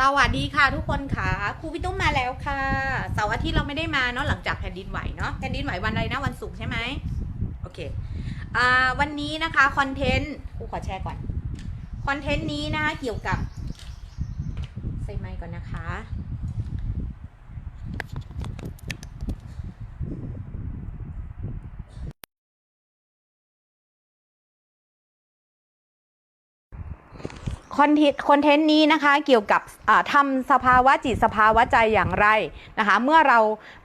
สวัสดีค่ะทุกคนค่ะครูพี่ตุ้มมาแล้วค่ะเสาร์อาทิตย์เราไม่ได้มาเนาะหลังจากแผ่นดินไหวเนาะแผ่นดินไหววันอะไรนะวันศุกร์ใช่ไหมโอเคอ่าวันนี้นะคะคอนเทนต์ครูขอแชร์ก่อนคอนเทนต์นี้นะคะเกี่ยวกับใส่ไมค์ก่อนนะคะ คอนเทนต์นี้นะคะเกี่ยวกับอ่าทำสภาวะจิตสภาวะใจอย่างไรนะคะ เมื่อเรา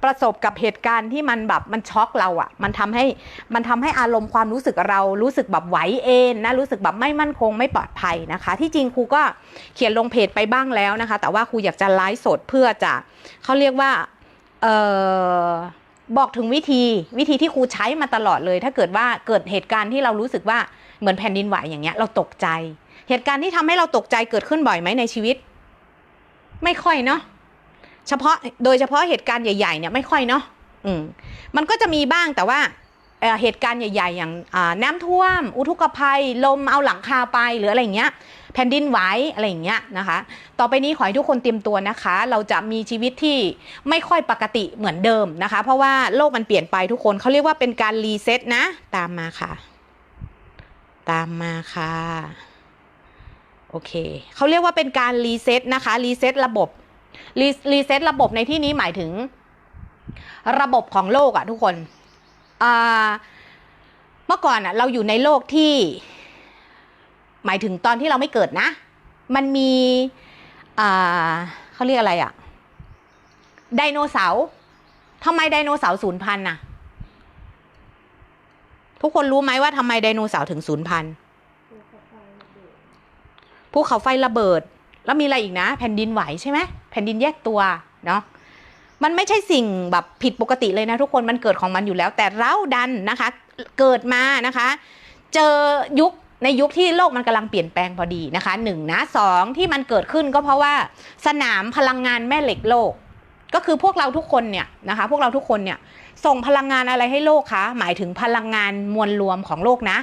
ประสบกับเหตุการณ์ที่มันแบบมันช็อกเราอะ่ะมันทำให้มันทำให้อารมณ์ความรู้สึกเรารู้สึกแบบไหวเอ็นนะรู้สึกแบบไม่มั่นคงไม่ปลอดภัยนะคะ ที่จริงครูก็เขียนลงเพจไปบ้างแล้วนะคะ แต่ว่าครูอยากจะไลฟ์สดเพื่อจะเขาเรียกว่าเออบอกถึงวิธีวิธีที่ครูใช้มาตลอดเลย ถ้าเกิดว่าเกิดเหตุการณ์ที่เรารู้สึกว่าเหมือนแผ่นดินไหวอย่างเงี้ยเราตกใจ เหตุการณ์ที่ทำให้เราตกใจเกิดขึ้นบ่อยไหมในชีวิต ไม่ค่อยเนาะเฉพาะโดยเฉพาะเหตุการณ์ใหญ่ๆเนี่ยไม่ค่อยเนาะอืมมันก็จะมีบ้างแต่ว่าเเหตุการณ์ใหญ่ ๆ อย่างน้ำท่วม อุทกภัย ลมเอาหลังคาไปหรืออะไรอย่างเงี้ย แผ่นดินไหวอะไรอย่างเงี้ยนะคะ ต่อไปนี้ขอให้ทุกคนเตรียมตัวนะคะ เราจะมีชีวิตที่ไม่ค่อยปกติเหมือนเดิมนะคะ เพราะว่าโลกมันเปลี่ยนไปทุกคนเขาเรียกว่าเป็นการรีเซ็ตนะ ตามมาค่ะ ตามมาค่ะ โอเคเขาเรียกว่าเป็นการรีเซ็ตนะคะรีเซ็ตระบบรีรีเซ็ตระบบในที่นี้หมายถึง ระบบของโลกอะทุกคนเมื่อก่อนอะเราอยู่ในโลกที่ หมายถึงตอนที่เราไม่เกิดนะ มันมีเขาเรียกอะไรอะไดโนเสาร์ทำไมไดโนเสาร์สูญพันธุ์น่ะ ทุกคนรู้ไหมว่าทำไมไดโนเสาร์ถึงสูญพันธ ภูเขาไฟระเบิด แล้วมีอะไรอีกนะ แผ่นดินไหวใช่ไหมแผ่นดินแยกตัวเนาะมันไม่ใช่สิ่งแบบผิดปกติเลยนะทุกคนมันเกิดของมันอยู่แล้ว แต่เราดันนะคะ เกิดมานะคะ เจอยุคในยุคที่โลกมันกำลังเปลี่ยนแปลงพอดีนะคะหนึ่งนะสองที่มันเกิดขึ้นก็เพราะว่าสนามพลังงานแม่เหล็กโลก ก็คือพวกเราทุกคนเนี่ยนะคะ พวกเราทุกคนเนี่ยส่งพลังงานอะไรให้โลกคะหมายถึงพลังงานมวลรวมของโลกนะ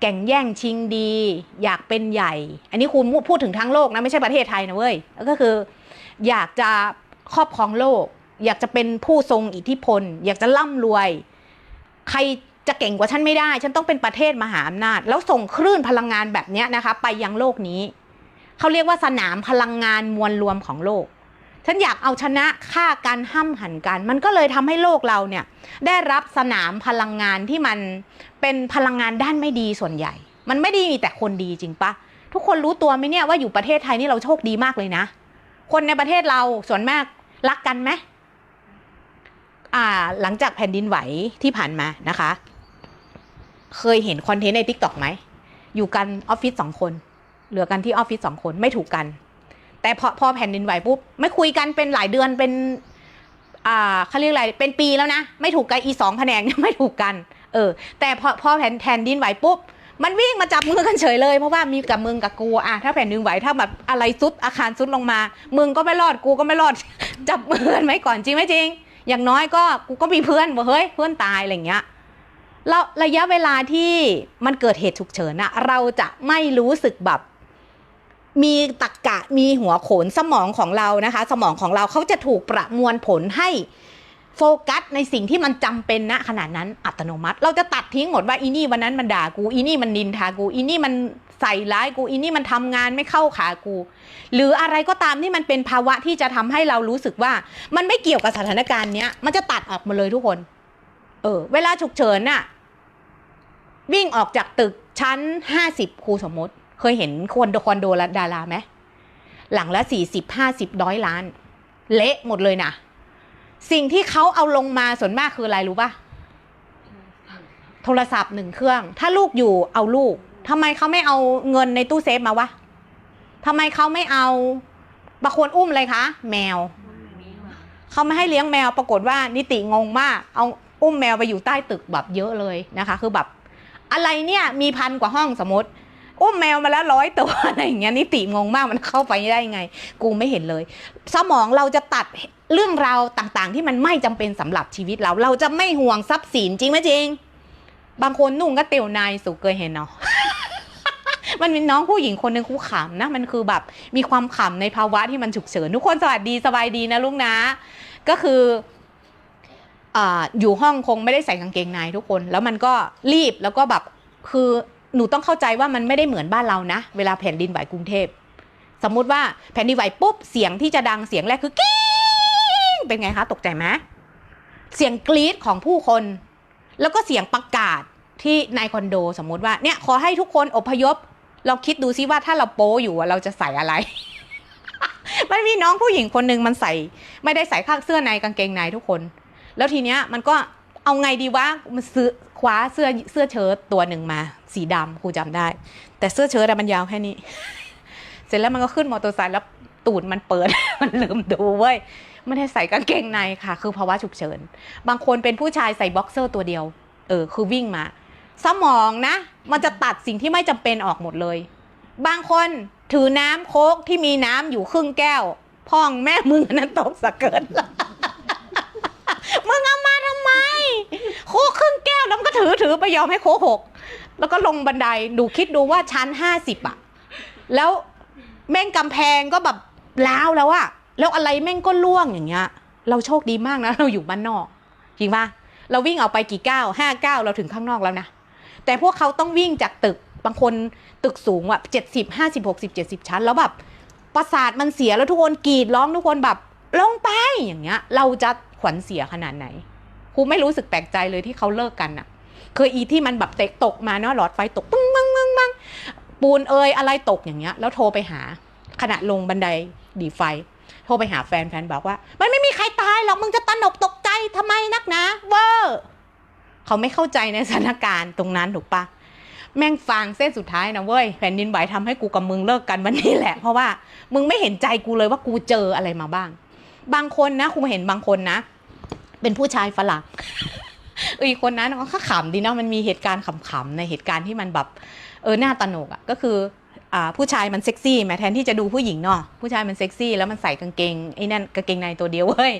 แก่งแย่งชิงดี อยากเป็นใหญ่ อันนี้คุณพูดถึงทั้งโลกนะไม่ใช่ประเทศไทยนะเว้ยก็คือ อยากจะครอบครองโลก อยากจะเป็นผู้ทรงอิทธิพล อยากจะร่ำรวย ใครจะเก่งกว่าฉันไม่ได้ ฉันต้องเป็นประเทศมหาอำนาจ แล้วส่งคลื่นพลังงานแบบนี้นะคะ ไปยังโลกนี้ เขาเรียกว่าสนามพลังงานมวลรวมของโลก ฉันอยากเอาชนะค่าการห้ำหันกัน มันก็เลยทำให้โลกเราเนี่ย ได้รับสนามพลังงานที่มัน เป็นพลังงานด้านไม่ดีส่วนใหญ่ มันไม่ได้มีแต่คนดีจริงปะทุกคนรู้ตัวไหมเนี่ยว่าอยู่ประเทศไทยนี่เราโชคดีมากเลยนะ คนในประเทศเราส่วนมากรักกันไหมอ่าหลังจากแผ่นดินไหวที่ผ่านมานะคะ เคยเห็นคอนเทนต์ในทิกตอกไหม อยู่กันออฟฟิศสองคน เหลือกันที่ออฟฟิศสองคนไม่ถูกกัน แต่พอพอแผ่นดินไหวปุ๊บไม่คุยกันเป็นหลายเดือนเป็นอ่าเขาเรียกอะไรเป็นปีแล้วนะ ไม่ถูกกันอีสองแผนงไม่ถูกกัน เออ แต่พอพอแผ่นแผ่นดินไหวปุ๊บมันวิ่งมาจับมือกันเฉยเลยเพราะว่ามีกับมึงกับกูอะถ้าแผ่นดินไหวถ้าแบบอะไรซุดอาคารซุดลงมา มึงก็ไม่รอดกูก็ไม่รอด จับมือกันไว้ก่อนจริงไหมจริง อย่างน้อยก็กูก็มีเพื่อนบอกเฮ้ยเพื่อนตายอะไรเงี้ยแล้วระยะเวลาที่มันเกิดเหตุฉุกเฉินอะเราจะไม่รู้สึกแบบมีตรกกะมีหัวโขนสมองของเรานะคะ สมองของเราเขาจะถูกประมวลผลให้ โฟกัสในสิ่งที่มันจำเป็นณขนาดนั้นอัตโนมัติ เราจะตัดทิ้งหมดว่าอีนี่วันนั้นมันด่ากูอีนี่มันนินทากูอีนี่มันใส่ร้ายกูอีนี่มันทำงานไม่เข้าขากู หรืออะไรก็ตามที่มันเป็นภาวะที่จะทำให้เรารู้สึกว่า มันไม่เกี่ยวกับสถานการณ์เนี้ยมันจะตัดออกมาเลยทุกคน เออ เวลาฉุกเฉินน่ะวิ่งออกจากตึกชั้นห้าสิบครูสมมติ เคยเห็นคอนโดคอนโดดาราไหมหลังละสี่สิบห้าสิบร้อยล้าน เละหมดเลยนะ สิ่งที่เขาเอาลงมาส่วนมากคืออะไรรู้ปะโทรศัพท์หนึ่งเครื่อง ถ้าลูกอยู่เอาลูกทำไมเขาไม่เอาเงินในตู้เซฟมาวะทำไมเขาไม่เอาบางคนอุ้มเลยคะ แมว เขาไม่ให้เลี้ยงแมวปรากฏว่านิติงงมาก เอาอุ้มแมวไปอยู่ใต้ตึกแบบเยอะเลยนะคะ คือแบบ อะไรเนี่ยมีพันกว่าห้องสมมติ อุ้มแมวมาแล้วร้อยตัวอะไรอย่างเงี้ยนิติงงมากมันเข้าไปได้ยังไง กูไม่เห็นเลย สมองเราจะตัด เรื่องราวต่างๆ ที่มันไม่จำเป็นสำหรับชีวิตเรา เราจะไม่ห่วงทรัพย์สินจริงไหมจริง บางคนนุ่งก็เตียวนายสุกเคยเห็นเนาะมันมีน้องผู้หญิงคนหนึ่งคูขำนะ มันคือแบบมีความขำในภาวะที่มันฉุกเฉินทุกคนสวัสดีสบายดีนะลูกนะ ก็คือออยู่ห้องคงไม่ได้ใส่กางเกงในทุกคน แล้วมันก็รีบแล้วก็แบบคือหนูต้องเข้าใจว่ามันไม่ได้เหมือนบ้านเรานะ เวลาแผ่นดินไหวกรุงเทพ สมมุติว่าแผ่นดินไหวปุ๊บเสียงที่จะดังเสียงแรกคือกิ้ งเป็นไงคะ ตกใจไหมเสียงกรี๊ดของผู้คน แล้วก็เสียงประกาศที่ในคอนโดสมมุติว่าเนี่ยขอให้ทุกคนอพยพ เราคิดดูซิว่าถ้าเราโป้อยู่อะเราจะใส่อะไรมันมีน้องผู้หญิงคนหนึ่งมันใส่ ไม่ได้ใส่ข้างเสื้อในกางเกงในทุกคน แล้วทีเนี้ยมันก็เอาไงดีวะมันซื้อคว้าเสื้อเสื้อเชิ้ตตัวหนึ่งมา สีดำครูจำได้ แต่เสื้อเชิ้ตอะมันยาวแค่นี้ เสร็จแล้วมันก็ขึ้นมอเตอร์ไซค์แล้วตูดมันเปิด มันลืมดูเว้ย ไม่ได้ใส่กางเกงในค่ะ คือภาวะฉุกเฉิน บางคนเป็นผู้ชายใส่บ็อกเซอร์ตัวเดียว เออ คือวิ่งมา สมองนะ มันจะตัดสิ่งที่ไม่จำเป็นออกหมดเลย บางคนถือน้ำโค้กที่มีน้ำอยู่ครึ่งแก้ว พ่องแม่มึงอันนั้นตกสะเกิดมึงเอามาทำไม โค้กครึ่งแก้วแล้วมันก็ถือถือไปยอมให้โค้กหก แล้วก็ลงบันไดดูคิดดูว่าชั้นห้าสิบอะแล้วแม่งกำแพงก็แบบล้าวแล้วอะ แล้วอะไรแม่งก็ล่วงอย่างเงี้ย เราโชคดีมากนะ เราอยู่บ้านนอก จริงปะเราวิ่งออกไปกี่ก้าวห้าก้าวเราถึงข้างนอกแล้วนะ แต่พวกเขาต้องวิ่งจากตึกบางคนตึกสูงอะเจ็ดสิบห้าสิบหกสิบเจ็ดสิบชั้น แล้วแบบประสาทมันเสียแล้วทุกคนกรีดร้องทุกคนแบบลงไปอย่างเงี้ย เราจะขวัญเสียขนาดไหนครูไม่รู้สึกแปลกใจเลยที่เขาเลิกกันอะเคยอีที่มันแบบเตะตกมาเนาะหลอดไฟตกปึ้งปังปังปังปูนเอยอะไรตกอย่างเงี้ย แล้วโทรไปหาขณะลงบันไดดีไฟ โทรไปหาแฟนแฟนบอกว่า มันไม่มีใครตายหรอก มึงจะตระหนกตกใจทำไมนักนะเวอร์เขาไม่เข้าใจในสถานการณ์ตรงนั้นถูกปะแม่งฟางเส้นสุดท้ายนะเว้ยแผ่นดินไหวทำให้กูกับมึงเลิกกันวันนี้แหละ เพราะว่ามึงไม่เห็นใจกูเลยว่ากูเจออะไรมาบ้าง บางคนนะครูเห็นบางคนนะ เป็นผู้ชายฝรั่งเอออีกคนนั้นเขาขำดีเนาะมันมีเหตุการณ์ขำๆในเหตุการณ์ที่มันแบบเออหน้าตลกอะ่ะก็คือ ผู้ชายมันเซ็กซี่แม้แทนที่จะดูผู้หญิงเนาะผู้ชายมันเซ็กซี่แล้วมันใส่กางเกงไอ้นั่นกางเกงในตัวเดียวเว้ย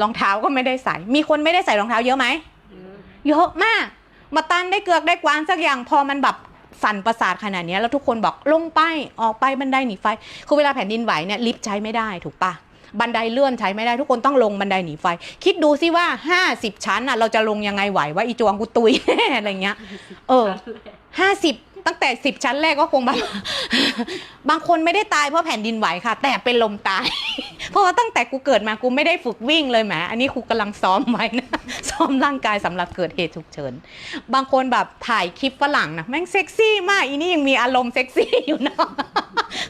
รองเท้าก็ไม่ได้ใส่ มีคนไม่ได้ใส่รองเท้าเยอะไหมเยอะมาก มาตันได้เกือกได้กวางสักอย่างพอมันแบบสั่นประสาทขนาดเนี้ยแล้วทุกคนบอกลงไปออกไปบันไดหนีไฟคือเวลาแผ่นดินไหวเนี่ยลิฟต์ใช้ไม่ได้ถูกปะบันไดเลื่อนใช้ไม่ได้ทุกคนต้องลงบันไดหนีไฟ คิดดูสิว่า 50 ชั้นอะเราจะลงยังไงไหวว่าอีจวงกูตุยแน่อะไรเงี้ยเออห้าสิบ ตั้งแต่สิบชั้นแรกก็คงแบบบางคนไม่ได้ตายเพราะแผ่นดินไหวค่ะ แต่เป็นลมตาย เพราะว่าตั้งแต่กูเกิดมากูไม่ได้ฝึกวิ่งเลยแหมอันนี้ครูกำลังซ้อมไว้นะซ้อมร่างกายสำหรับเกิดเหตุฉุกเฉิน บางคนแบบถ่ายคลิปฝรั่งนะแม่งเซ็กซี่มากอีนี่ยังมีอารมณ์เซ็กซี่อยู่เนาะ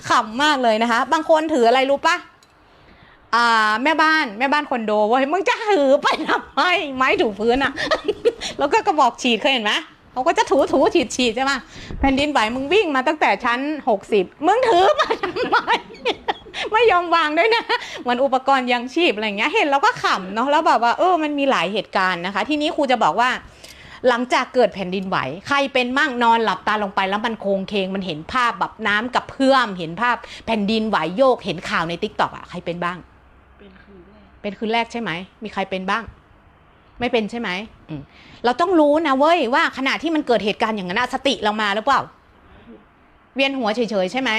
ขำมากเลยนะคะ บางคนถืออะไรรู้ปะอ่าแม่บ้านแม่บ้านคอนโดเว้ยมึงจะถือไปทำไมไม้ถูพื้นอะแล้วก็กระบอกฉีดเคยเห็นไหม เขาก็จะถูถูฉีดฉีดใช่ไหมแผ่นดินไหวมึงวิ่งมาตั้งแต่ชั้นหกสิบมึงถือมาทำไมไม่ยอมวางด้วยนะเหมือนอุปกรณ์ยังชีพอะไรอย่างเงี้ยเห็นแล้วก็ขำเนาะแล้วแบบว่าเออมันมีหลายเหตุการณ์นะคะ ทีนี้ครูจะบอกว่า หลังจากเกิดแผ่นดินไหว ใครเป็นมั่งนอนหลับตาลงไปแล้วมันโครงเคงมันเห็นภาพแบบน้ำกับเพื่อมเห็นภาพแผ่นดินไหวโยกเห็นข่าวในติ๊กต็อกอะใครเป็นบ้าง เป็นคืนแรกเป็นคืนแรกใช่ไหมมีใครเป็นบ้าง ไม่เป็นใช่ไหมอืมเราต้องรู้นะเว้ยว่าขณะที่มันเกิดเหตุการณ์อย่างนั้นอะสติเรามาหรือเปล่า เวียนหัวเฉยๆใช่ไหม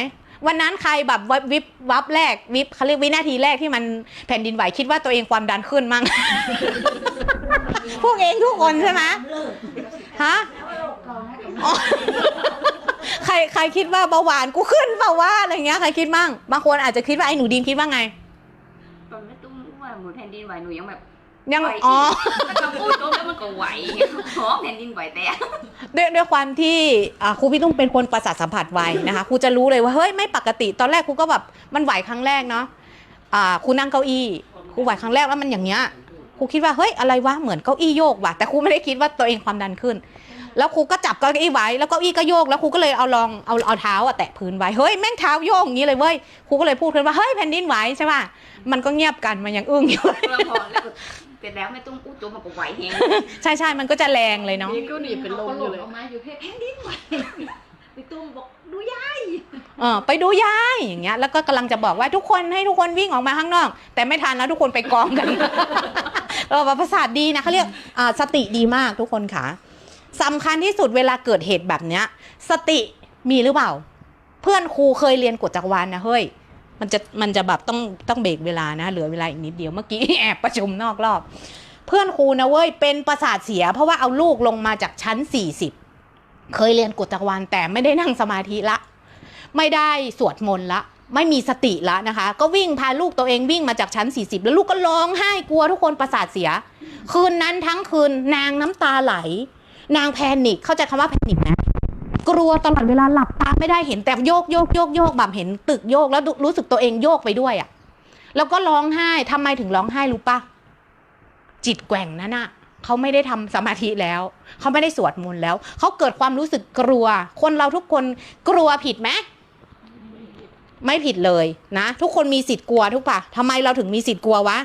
วันนั้นใครแบบวิบวิบวับแรกวิบเขาเรียกวินาทีแรกที่มันแผ่นดินไหวคิดว่าตัวเองความดันขึ้นมั่งพวกเองทุกคนใช่ไหมฮะอ๋อใครใครคิดว่าเบาหวานกูขึ้นเปล่าวะอะไรเงี้ยใครคิดมั่งบางคนอาจจะคิดว่าไอ้หนูดีมคิดว่าไงตอนแม่ตุ้มว่าหมุนแผ่นดินไหวหนูยังแบบ ยังไหวอ๋อถ้าคำพูดจบแล้วมันก็ไหวเพราะแผ่นดินไหวแต่ด้วยด้วยความที่อ่าครูพี่ตุ้มเป็นคนประสาทสัมผัสไวนะคะครูจะรู้เลยว่าเฮ้ยไม่ปกติ ตอนแรกครูก็แบบมันไหวครั้งแรกเนาะอ่าครูนั่งเก้าอี้ครูไหวครั้งแรกแล้วมันอย่างเงี้ยครูคิดว่าเฮ้ยอะไรวะเหมือนเก้าอี้โยกว่ะแต่ครูไม่ได้คิดว่าตัวเองความดันขึ้น แล้วครูก็จับเก้าอี้ไว้แล้วเก้าอี้ก็โยกแล้วครูก็เลยเอาลองเอาเอาเท้าอะแตะพื้นไว้เฮ้ยแม่งเท้าโยกอย่างนี้เลยเว้ยครูก็เลยพูดขึ้นว่าเฮ้ยแผ่นดินไหวใช่ป่ะมันก็เงียบกันมันยังอึ้งอยู่ เรื่องพอแล้วก็เสร็จแล้วแม่ตุ้มอู้จบมันก็ไหวแฮงใช่ใช่มันก็จะแรงเลยเนาะนี่ก็หนีเป็นลมอยู่เลยออกมาอยู่เพศแผ่นดินไหวพี่ตุ้มบอกดูยายเออไปดูยายอย่างเงี้ย แล้วก็กำลังจะบอกว่าทุกคนให้ทุกคนวิ่งออกมาข้างนอก แต่ไม่ทันแล้วทุกคนไปกองกันเออประสาทดีนะเขาเรียกอ่าสติดีมากทุกคนค่ะสำคัญที่สุดเวลาเกิดเหตุแบบเนี้ย สติมีหรือเปล่าพื่อนครูเคยเรียนกฎจักรวาลนะเฮ้ย มันจะมันจะแบบต้องต้องเบรกเวลานะ เหลือเวลาอีกนิดเดียวเมื่อกี้แอบประชุมนอกรอบ เพื่อนครูนะเว้ยเป็นประสาทเสีย เพราะว่าเอาลูกลงมาจากชั้น 40 เคยเรียนกฎจักรวาลแต่ไม่ได้นั่งสมาธิละ ไม่ได้สวดมนต์ละ ไม่มีสติละนะคะ ก็วิ่งพาลูกตัวเองวิ่งมาจากชั้น 40 แล้วลูกก็ร้องไห้กลัวทุกคนประสาทเสีย คืนนั้นทั้งคืนนางน้ำตาไหล นางแพนิคเข้าใจคำว่าแพนิคไหม กลัวตลอดเวลาหลับตาไม่ได้เห็นแต่โยกโยกโยกโยกแบบเห็นตึกโยกแล้วรู้สึกตัวเองโยกไปด้วยอะ่ะ แล้วก็ร้องไห้ทำไมถึงร้องไห้รู้ปะจิตแกว่งนั่นน่ะเขาไม่ได้ทำสมาธิแล้ว เขาไม่ได้สวดมนต์แล้ว เขาเกิดความรู้สึกกลัว คนเราทุกคนกลัวผิดไหมไม่ผิดเลยนะ ทุกคนมีสิทธิ์กลัวทุกปะทำไมเราถึงมีสิทธิ์กลัววะ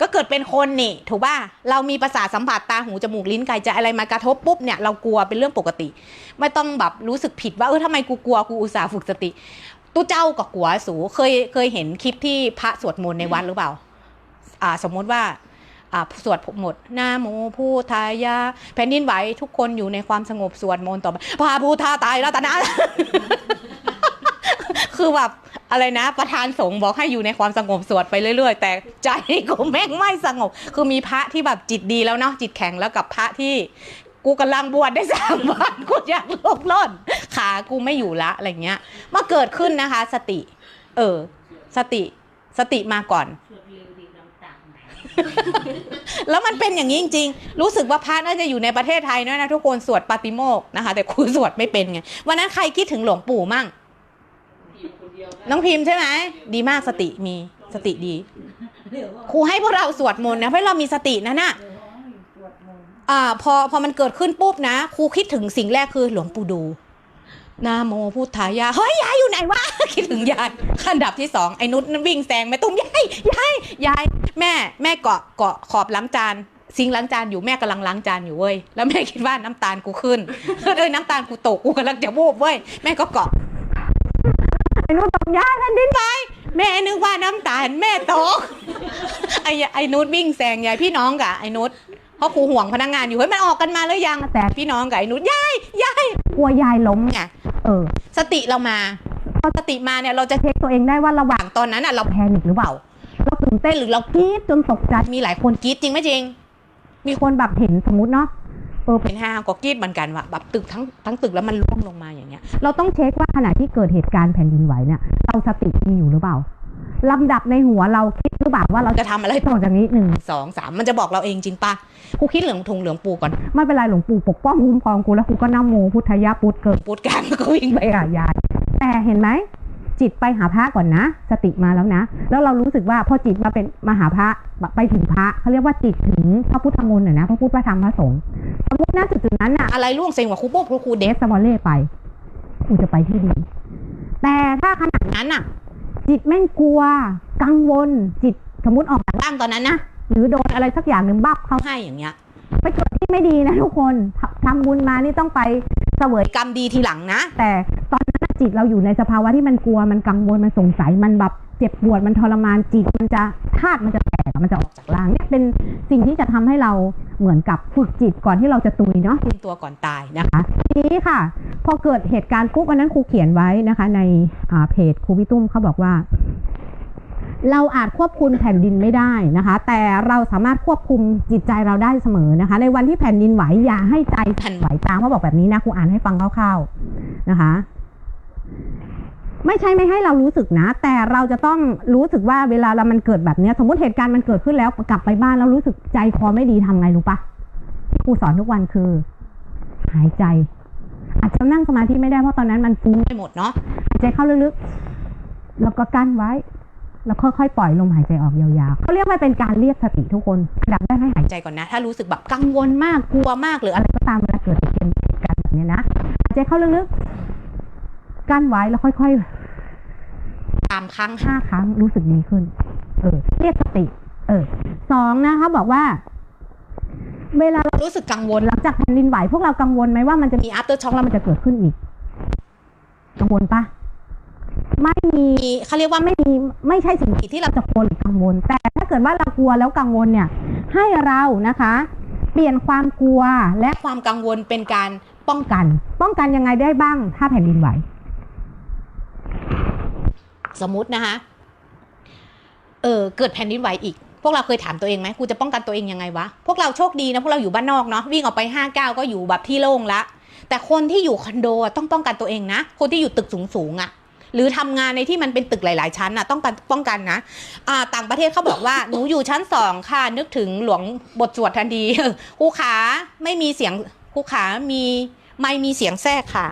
ก็เกิดเป็นคนนี่ ถูกป่ะ เรามีประสาทสัมผัสตาหูจมูกลิ้นกายใจอะไรมากระทบปุ๊บเนี่ยเรากลัวเป็นเรื่องปกติ ไม่ต้องแบบรู้สึกผิดว่าเออทำไมกูกลัวกูอุตส่าห์ฝึกสติ ตู้เจ้ากับกัวสูเคยเคยเห็นคลิปที่พระสวดมนต์ในวัดหรือเปล่าอ่าสมมติว่าอ่าสวดหมดนาโมพูทายาแผ่นดินไหวทุกคนอยู่ในความสงบสวดมนต์ต่อไปพาพูทาตายรัตนะ คือแบบอะไรนะ ประธานสงฆ์บอกให้อยู่ในความสงบสวดไปเรื่อย ๆ แต่ใจกูแม่งไม่สงบ คือมีพระที่แบบจิตดีแล้วเนาะจิตแข็งแล้วกับพระที่กูกำลังบวชได้สามวันกูอยากลกล่อนขากูไม่อยู่ละอะไรเงี้ยมาเกิดขึ้นนะคะ สติ เออ สติสติมาก่อน แล้วมันเป็นอย่างนี้จริง ๆ รู้สึกว่าพระน่าจะอยู่ในประเทศไทยด้วยนะทุกคนสวดปาติโมกข์นะคะ แต่ครูสวดไม่เป็นไงวันนั้นใครคิดถึงหลวงปู่มั่ง น้องพิมพ์ใช่ไหมดีมากสติมีสติดีเดี๋ยวว่าครูให้พวกเราสวดมนต์นะเพราะเรามีสตินะน่ะเดี๋ยวว่าสวดมนต์อ่าพอพอมันเกิดขึ้นปุ๊บนะครูคิดถึงสิ่งแรกคือหลวงปู่ดูนาโมพุทธายาเฮ้ยยายอยู่ไหนวะคิดถึงยายขั้นดับที่สองไอ้นุชนั่นวิ่งแซงแม่ตุ้มยายยายยายแม่แม่เกาะเกาะขอบล้างจานซิงค์ล้างจานอยู่แม่กำลังล้างจานอยู่เว้ยแล้วแม่คิดว่าน้ำตาลกูขึ้นเอ้ยน้ำตาลกูตกกูกำลังจะวูบเว้ยแม่ก็เกาะไอ้ นุชตกยายแผ่นดินไหวแม่นึกว่าน้ำตาลแม่ตกไอ้ไอ้นุชวิ่งแซงยายพี่น้องกะไอ้นุชเพราะครูห่วงพนักงานอยู่เฮ้ยมันออกกันมาหรือยังแต่พี่น้องกับไอ้นุชยายยายกลัวยายล้มไงเออ สติเรามาพอสติมาเนี่ยเราจะเช็คตัวเองได้ว่าระหว่างตอนนั้นอะเราแพนิคหรือเปล่าเราตื่นเต้นหรือเรากรี๊ดจนตกใจมีหลายคนกรี๊ดจริงไหมจริง มีคนแบบเห็นสมมติเนาะ เออเป็นห้างก็กรี๊ดเหมือนกันว่ะแบบตึกทั้งทั้งตึกแล้วมันร่วงลงมาอย่างเงี้ย เราต้องเช็คว่าขณะที่เกิดเหตุการณ์แผ่นดินไหวเนี่ยเราสติมีอยู่หรือเปล่าลำดับในหัวเราคิดหรือเปล่าว่าเราจะทำอะไรต่อจากนี้หนึ่งสองสามมันจะบอกเราเองจริงปะครูคิดเหลืองทงเหลืองปูก่อนไม่เป็นไรหลวงปู่ปกป้องคุ้มครองกูแล้วกูก็นั่งโมพุทธายาพุทธเกิดพุทธกันก็วิ่งไปหายายแต่เห็นไหม จิตไปหาพระก่อนนะ สติมาแล้วนะ แล้วเรารู้สึกว่าพอจิตมาเป็นมาหาพระไปถึงพระเขาเรียกว่าจิตถึงพระพุทธมนต์น่ะนะพระพุทธพระธรรมพระสงฆ์สมมติณจุดจุดๆนั้นน่ะอะไรล่วงเซ็งกว่าครูปุ๊บครูครูเดสสมอลเล่ไปครูจะไปที่ดี แต่ถ้าขนาดนั้นน่ะ จิตแม่งกลัว กังวล จิตสมมติออกจากร่างตอนนั้นนะหรือโดนอะไรสักอย่างหนึ่งบับเข้าให้อย่างเงี้ยไปเกิดที่ไม่ดีนะทุกคนทำทำบุญมานี่ต้องไป เสวยกรรมดีทีหลังนะ แต่ตอนนั้นน่ะจิตเราอยู่ในสภาวะที่มันกลัวมันกังวลมันสงสัยมันแบบเจ็บปวดมันทรมานจิตมันจะธาตุมันจะแตกมันจะออกจากร่างเนี่ยเป็นสิ่งที่จะทำให้เราเหมือนกับฝึกจิตก่อนที่เราจะตุยเนาะเป็นตัวก่อนตายนะคะทีนี้ค่ะ พอเกิดเหตุการณ์ปุ๊บวันนั้นครูเขียนไว้นะคะ ในอ่าเพจครูพี่ตุ้มเขาบอกว่า เราอาจควบคุมแผ่นดินไม่ได้นะคะ แต่เราสามารถควบคุมจิตใจเราได้เสมอนะคะ ในวันที่แผ่นดินไหวอย่าให้ใจแผ่นไหวตามเขาบอกแบบนี้นะครูอ่านให้ฟังคร่าวๆนะคะ ไม่ใช่ไม่ให้เรารู้สึกนะ แต่เราจะต้องรู้สึกว่าเวลาเรามันเกิดแบบนี้สมมติเหตุการณ์มันเกิดขึ้นแล้วกลับไปบ้านแล้วรู้สึกใจคอไม่ดีทำไงรู้ปะที่ครูสอนทุกวันคือ หายใจ อาจจะนั่งสมาธิไม่ได้เพราะตอนนั้นมันฟุ้งไปหมดเนาะหายใจเข้าลึกๆแล้วก็กั้นไว้ แล้วค่อยๆปล่อยลมหายใจออกยาวๆเขาเรียกว่าเป็นการเรียกสติทุกคนดับแรกให้หายใจก่อนนะ ถ้ารู้สึกแบบกังวลมากกลัวมากหรืออะไรก็ตามเวลาเกิดเหตุการณ์แบบนี้นะหายใจเข้าลึกๆกั้นไว้แล้วค่อยๆสามครั้งห้าครั้งรู้สึกดีขึ้น เออ เรียกสติ เออสองนะคะบอกว่า เวลาเรารู้สึกกังวลหลังจากแผ่นดินไหวพวกเรากังวลไหมว่ามันจะมี after shock แล้วมันจะเกิดขึ้นอีก กังวลปะ ไม่มีเขาเรียกว่าไม่มีไม่ใช่สิ่งผิดที่เราจะกลัวหรือกังวล แต่ถ้าเกิดว่าเรากลัวแล้วกังวลเนี่ยให้เรานะคะเปลี่ยนความกลัวและความกังวลเป็นการป้องกัน ป้องกันยังไงได้บ้าง ถ้าแผ่นดินไหว สมมุตินะคะเออเกิดแผ่นดินไหวอีก พวกเราเคยถามตัวเองไหมกูจะป้องกันตัวเองยังไงวะ พวกเราโชคดีนะพวกเราอยู่บ้านนอกเนาะวิ่งออกไปห้าเก้าก็อยู่แบบที่โล่งละแต่คนที่อยู่คอนโดต้องป้องกันตัวเองนะ คนที่อยู่ตึกสูงๆอะ่ะ หรือทำงานในที่มันเป็นตึกหลาย ๆ ชั้นอะต้องกันป้องกันนะอ่าต่างประเทศเขาบอกว่าหนูอยู่ชั้นสองค่ะนึกถึงหลวงบทสวดทันทีครูขาไม่มีเสียงครูขามีไม่มีเสียงแทรกค่ะ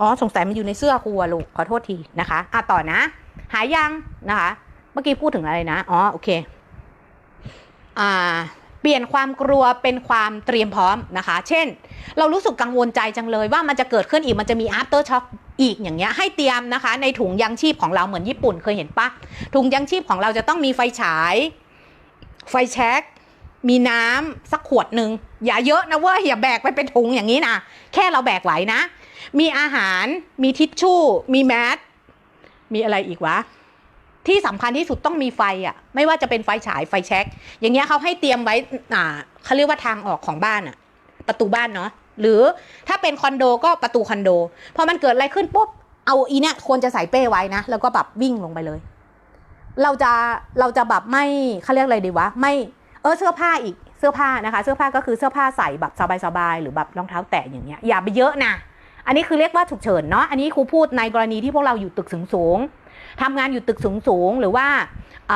อ๋อสงสัยมันอยู่ในเสื้อครูอะลูกขอโทษทีนะคะอะต่อนะ หายยังนะคะ เมื่อกี้พูดถึงอะไรนะอ๋อโอเคอ่าเปลี่ยนความกลัวเป็นความเตรียมพร้อมนะคะ เช่น เรารู้สึกกังวลใจจังเลยว่ามันจะเกิดขึ้นอีก มันจะมี after shock อีกอย่างเงี้ยให้เตรียมนะคะ ในถุงยังชีพของเราเหมือนญี่ปุ่นเคยเห็นปะถุงยังชีพของเราจะต้องมีไฟฉาย ไฟแช็กมีน้ำสักขวดหนึ่งอย่าเยอะนะเว้ยอย่าแบกไปเป็นถุงอย่างนี้นะแค่เราแบกไหวนะ มีอาหารมีทิชชู่ มีแมสมีอะไรอีกวะที่สำคัญที่สุดต้องมีไฟอะ ไม่ว่าจะเป็นไฟฉายไฟแช็กอย่างเงี้ยเขาให้เตรียมไว้อ่าเขาเรียกว่าทางออกของบ้านอะ ประตูบ้านเนาะ หรือถ้าเป็นคอนโดก็ประตูคอนโด พอมันเกิดอะไรขึ้นปุ๊บ เอาอีเนี่ยควรจะใส่เป้ไว้นะ แล้วก็แบบวิ่งลงไปเลย เราจะเราจะแบบไม่เขาเรียกอะไรดีวะ ไม่เออเสื้อผ้าอีกเสื้อผ้านะคะ เสื้อผ้าก็คือเสื้อผ้าใส่แบบสบายๆหรือแบบรองเท้าแตะอย่างเงี้ยอย่าไปเยอะนะอันนี้คือเรียกว่าฉุกเฉินเนาะอันนี้ครูพูดในกรณีที่พวกเราอยู่ตึกสูงสูงๆ ทำงานอยู่ตึกสูงสูงๆหรือว่าอ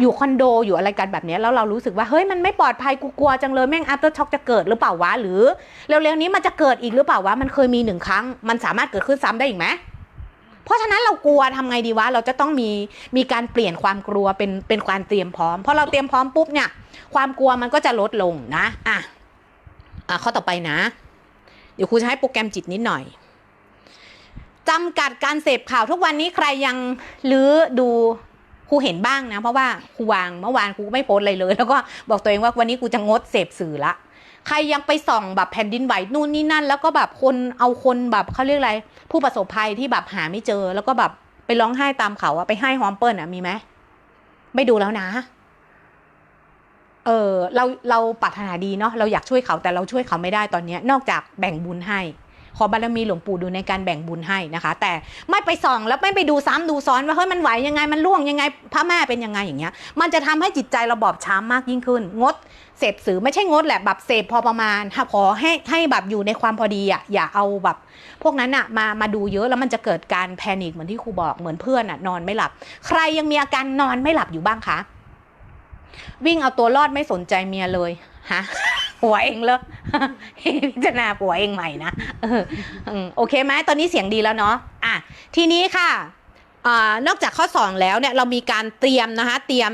อยู่คอนโดอยู่อะไรกันแบบนี้แล้วเรารู้สึกว่าเฮ้ยมันไม่ปลอดภัยกูกลัวจังเลยแม่ง after shock จะเกิดหรือเปล่าวะหรือเร็วๆนี้มันจะเกิดอีกหรือเปล่าวะมันเคยมีหนึ่งครั้ง มันสามารถเกิดขึ้นซ้ำได้อีกไหมเพราะฉะนั้นเรากลัวทำไงดีวะเราจะต้องมีมีการเปลี่ยนความกลัวเป็นเป็นการเตรียมพร้อมพอเราเตรียมพร้อมปุ๊บเนี่ย ความกลัวมันก็จะลดลงนะอะอะข้อต่อไปนะ เดี๋ยวครูจะให้โปรแกรมจิตนิดหน่อย จำกัดการเสพข่าวทุกวันนี้ใครยังลื้อดูครูเห็นบ้างนะ เพราะว่าครูวางเมื่อวานครูไม่โพสอะไรเลย แล้วก็บอกตัวเองว่าวันนี้กูจะงดเสพสื่อละใครยังไปส่องแบบแผ่นดินไหวนู่นนี่นั่น แล้วก็แบบคนเอาคนแบบเขาเรียกอะไร ผู้ประสบภัยที่แบบหาไม่เจอ แล้วก็แบบไปร้องไห้ตามเขาอะไปให้ฮอมเปิลอะมีไหมไม่ดูแล้วนะ เออเราเราปรารถนาดีเนาะเราอยากช่วยเขาแต่เราช่วยเขาไม่ได้ตอนนี้นอกจากแบ่งบุญให้ ขอบารมีหลวงปู่ดูในการแบ่งบุญให้นะคะ แต่ไม่ไปส่องแล้วไม่ไปดูซ้ำดูซ้อนว่าเฮ้ยมันไหวยังไงมันล่วงยังไงพระแม่เป็นยังไงอย่างเงี้ย มันจะทำให้จิตใจเราบอบช้ำมากยิ่งขึ้น งดเสพสื่อไม่ใช่งดแหละแบบเสพพอประมาณค่ะขอให้ให้แบบอยู่ในความพอดีอะอย่าเอาแบบ พวกนั้นอะมามาดูเยอะแล้วมันจะเกิดการแพนิคเหมือนที่ครูบอกเหมือนเพื่อนอะนอนไม่หลับ ใครยังมีอาการนอนไม่หลับอยู่บ้างคะวิ่งเอาตัวรอดไม่สนใจเมียเลยฮะ หัวเองเลยพิจารณาหัวเองใหม่นะโอเคไหมตอนนี้เสียงดีแล้วเนาะอะทีนี้ค่ะนอกจากข้อสองแล้วเนี่ยเรามีการเตรียมนะคะเตรียม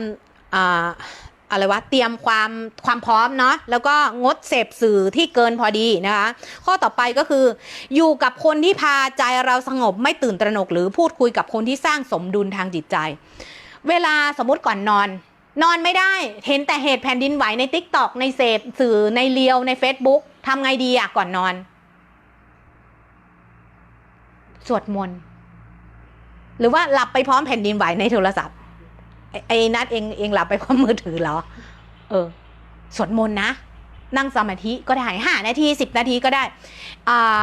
อะไรวะเตรียมความความพร้อมเนาะแล้วก็งดเสพสื่อที่เกินพอดีนะคะข้อต่อไปก็คือ อยู่กับคนที่พาใจเราสงบไม่ตื่นตระหนกหรือพูดคุยกับคนที่สร้างสมดุลทางจิตใจ เวลาสมมติก่อนนอน นอนไม่ได้เห็นแต่เหตุแผ่นดินไหวใน t ิ k t o กในเสพสื่อในเลียวใน Facebook ทำไงดีอะก่อนนอน สวดมนต์หรือว่าหลับไปพร้อมแผ่นดินไหวในโทรศัพท์ไอ้ไอ้นัดเองเองหลับไปพร้อมมือถือเหรอ เออสวดมนต์นะ นั่งสมาธิก็ได้ห้านาทีสิบนาทีก็ได้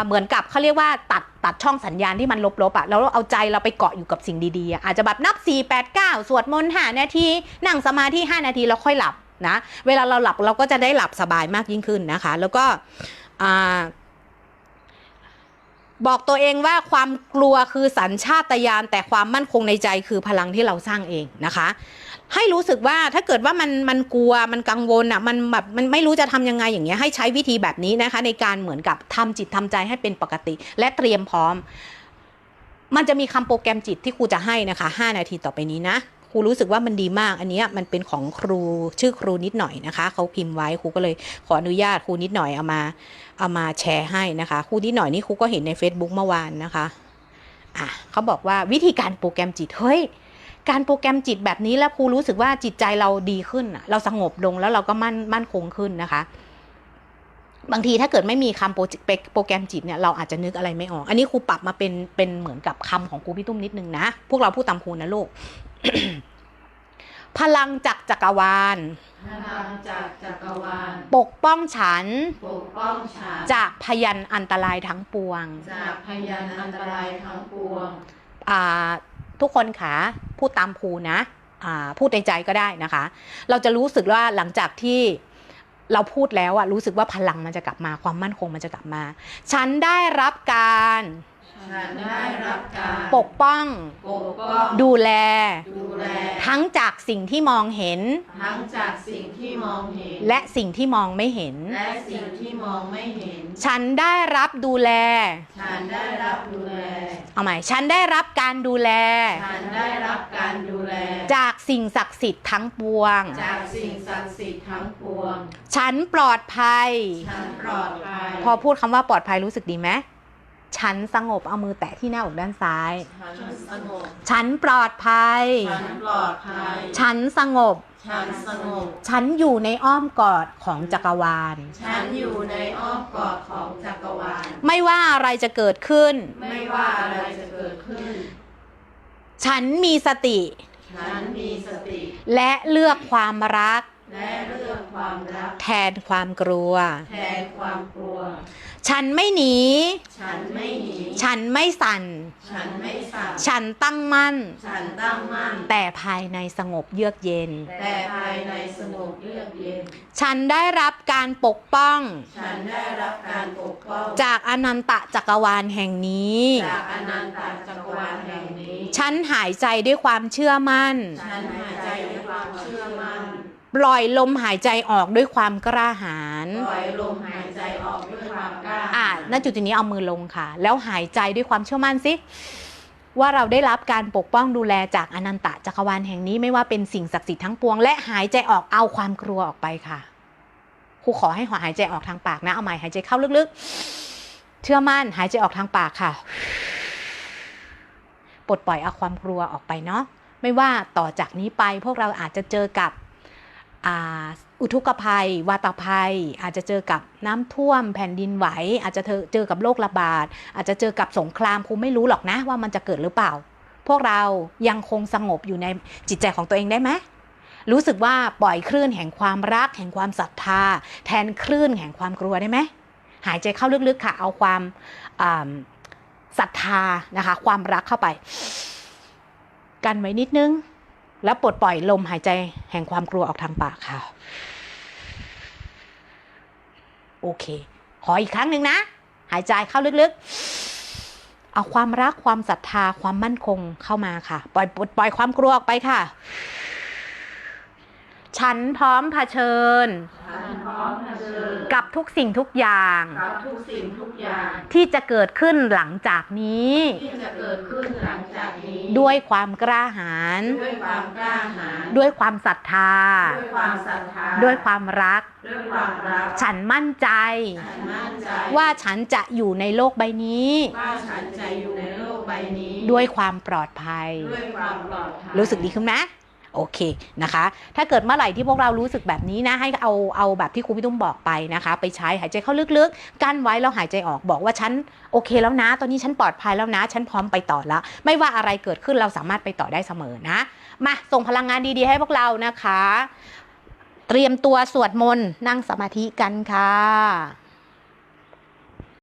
เหมือนกับเขาเรียกว่าตัดตัดช่องสัญญาณที่มันลบๆอะแล้วเอาใจเราไปเกาะอยู่กับสิ่งดีๆ อาจจะแบบนับ 4 8 9 สวดมนต์ห้านาที นั่งสมาธิ5นาทีแล้วค่อยหลับนะ เวลาเราหลับเราก็จะได้หลับสบายมากยิ่งขึ้นนะคะ แล้วก็บอกตัวเองว่าความกลัวคือสัญชาตญาณแต่ความมั่นคงในใจคือพลังที่เราสร้างเองนะคะ ให้รู้สึกว่าถ้าเกิดว่ามันมันกลัวมันกังวลอะมันแบบมันไม่รู้จะทำยังไงอย่างเงี้ยให้ใช้วิธีแบบนี้นะคะ ในการเหมือนกับทำจิตทำใจให้เป็นปกติ และเตรียมพร้อม มันจะมีคำโปรแกรมจิตที่ครูจะให้นะคะ 5 นาทีต่อไปนี้นะครูรู้สึกว่ามันดีมาก อันนี้มันเป็นของครูชื่อครูนิดหน่อยนะคะเขาพิมพ์ไว้ครูก็เลยขออนุญาตครูนิดหน่อยเอามาเอามาแชร์ให้นะคะครูนิดหน่อยนี่ครูก็เห็นใน Facebook เมื่อวานนะคะอะเขาบอกว่าวิธีการโปรแกรมจิตเฮ้ย การโปรแกรมจิตแบบนี้แล้วครูรู้สึกว่าจิตใจเราดีขึ้นน่ะเราสงบลงแล้วเราก็มั่นมั่นคงขึ้นนะคะ บางทีถ้าเกิดไม่มีคำโปรโปรแกรมจิตเนี่ยเราอาจจะนึกอะไรไม่ออก อันนี้ครูปรับมาเป็นเป็นเหมือนกับคำของครูพี่ตุ้มนิดนึงนะ พวกเราพูดตามครูนะลูกพลังจากจักรวาล พลังจากจักรวาล ปกป้องฉัน ปกป้องฉัน จากพยันอันตรายทั้งปวง จากพยานอันตรายทั้งปวง อ่า ทุกคนคะพูดตามครูนะพูดในใจก็ได้นะคะ เราจะรู้สึกว่าหลังจากที่เราพูดแล้วอะรู้สึกว่าพลังมันจะกลับมาความมั่นคงมันจะกลับมา ฉันได้รับการ ฉันได้รับการปกป้อง ปกป้องดูแล ดูแลทั้งจากสิ่งที่มองเห็น ทั้งจากสิ่งที่มองเห็น และสิ่งที่มองไม่เห็น และสิ่งที่มองไม่เห็น ฉันได้รับดูแล ฉันได้รับดูแล เอาใหม่ ฉันได้รับการดูแล ฉันได้รับการดูแล จากสิ่งศักดิ์สิทธิ์ทั้งปวง จากสิ่งศักดิ์สิทธิ์ทั้งปวง ฉันปลอดภัย ฉันปลอดภัย พอพูดคำว่าปลอดภัยรู้สึกดีไหม ฉันสงบเอามือแตะที่หน้าอกด้านซ้าย ฉันสงบ ฉันปลอดภัย ฉันปลอดภัย ฉันสงบ ฉันสงบ ฉันอยู่ในอ้อมกอดของจักรวาล ฉันอยู่ในอ้อมกอดของจักรวาล ไม่ว่าอะไรจะเกิดขึ้น ไม่ว่าอะไรจะเกิดขึ้น ฉันมีสติ ฉันมีสติ และเลือกความรัก และเลือกความรัก แทนความกลัว แทนความกลัว ฉันไม่หนี ฉันไม่หนี ฉันไม่สั่น ฉันไม่สั่น ฉันตั้งมั่น ฉันตั้งมั่น แต่ภายในสงบเยือกเย็น แต่ภายในสงบเยือกเย็น ฉันได้รับการปกป้อง ฉันได้รับการปกป้อง จากอนันตจักรวาลแห่งนี้ จากอนันตจักรวาลแห่งนี้ ฉันหายใจด้วยความเชื่อมั่น ฉันหายใจด้วยความเชื่อมั่น ปล่อยลมหายใจออกด้วยความกล้าหาญปล่อยลมหายใจออกด้วย ณจุดนี้เอามือลงค่ะ แล้วหายใจด้วยความเชื่อมั่นสิว่าเราได้รับการปกป้องดูแลจากอนันตจักรวาลแห่งนี้ไม่ว่าเป็นสิ่งศักดิ์สิทธิ์ทั้งปวง และหายใจออกเอาความกลัวออกไปค่ะครูขอให้หายใจออกทางปากนะเอาใหม่หายใจเข้าลึกๆ เชื่อมั่นหายใจออกทางปากค่ะ ปลดปล่อยเอาความกลัวออกไปเนาะไม่ว่าต่อจากนี้ไปพวกเราอาจจะเจอกับ อุทกภัย วาตภัย อาจจะเจอกับน้ำท่วม แผ่นดินไหว อาจจะเจอเจอกับโรคระบาด อาจจะเจอกับสงครามครูไม่รู้หรอกนะว่ามันจะเกิดหรือเปล่า พวกเรายังคงสงบอยู่ในจิตใจของตัวเองได้ไหมรู้สึกว่าปล่อยคลื่นแห่งความรัก แห่งความศรัทธา แทนคลื่นแห่งความกลัวได้ไหมหายใจเข้าลึกๆค่ะ เอาความศรัทธานะคะ ความรักเข้าไป กันไว้นิดนึง แล้วปลดปล่อยลมหายใจแห่งความกลัวออกทางปากค่ะ โอเค ขออีกครั้งหนึ่งนะ หายใจเข้าลึกๆ เอาความรักความศรัทธาความมั่นคงเข้ามาค่ะ ปล่อยปลดปล่อยความกลัวออกไปค่ะ ฉันพร้อมเผชิญฉันพร้อมเผชิญ กับทุกสิ่งทุกอย่างกับทุกสิ่งทุกอย่างที่จะเกิดขึ้นหลังจากนี้ที่จะเกิดขึ้นหลังจากนี้ ด้วยความกล้าหาญด้วยความกล้าหาญด้วยความศรัทธาด้วยความศรัทธาด้วยความรักด้วยความรัก ฉันมั่นใจฉันมั่นใจว่าฉันจะอยู่ในโลกใบนี้ว่าฉันจะอยู่ในโลกใบนี้ด้วยความปลอดภัยด้วยความปลอดภัยรู้สึกดีขึ้นไหม โอเคนะคะ ถ้าเกิดเมื่อไหร่ที่พวกเรารู้สึกแบบนี้นะ ให้เอาเอาแบบที่ครูพี่ตุ้มบอกไปนะคะ ไปใช้หายใจเข้าลึกๆ กั้นไว้แล้วหายใจออกบอกว่าฉันโอเคแล้วนะ ตอนนี้ฉันปลอดภัยแล้วนะ ฉันพร้อมไปต่อแล้ว ไม่ว่าอะไรเกิดขึ้นเราสามารถไปต่อได้เสมอนะ มาส่งพลังงานดีๆ ให้พวกเรานะคะ เตรียมตัวสวดมนต์นั่งสมาธิกันค่ะ